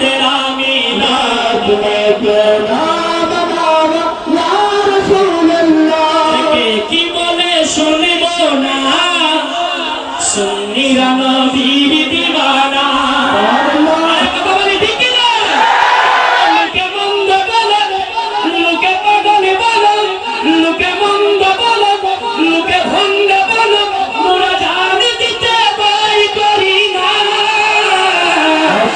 تیرا مینا تمہیں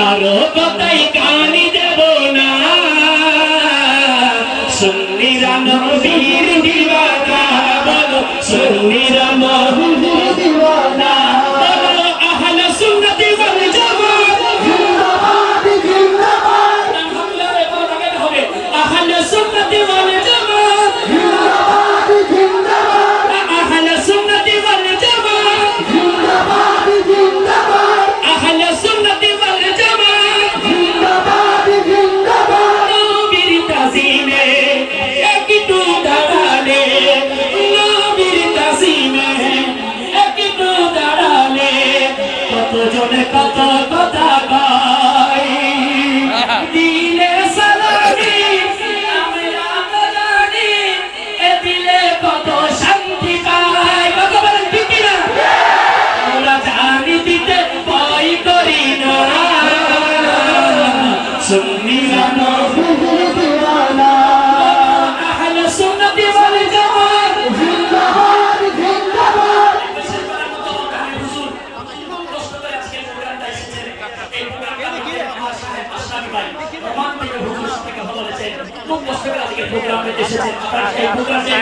কারও কথাই কানি দেব না। সুন্নিরানো বীর একটু দাঁড়ালে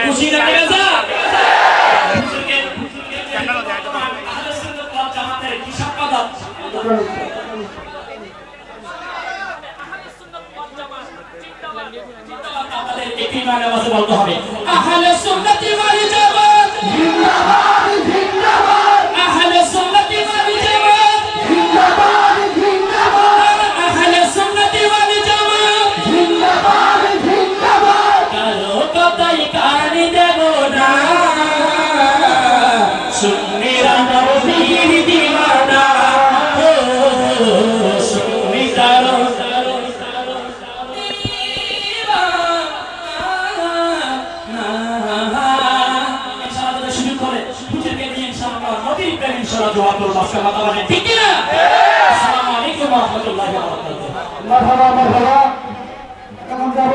খুশি না কেজা বলতে হবে আহলে সুন্নতি ইনশাআল্লাহ দোয়া করব আজকে মাথা বানিয়ে ঠিক না আসসালামু আলাইকুম ওয়া রাহমাতুল্লাহি ওয়া বারাকাতুহু। মারহাবা মারহাবা। কেমন যাব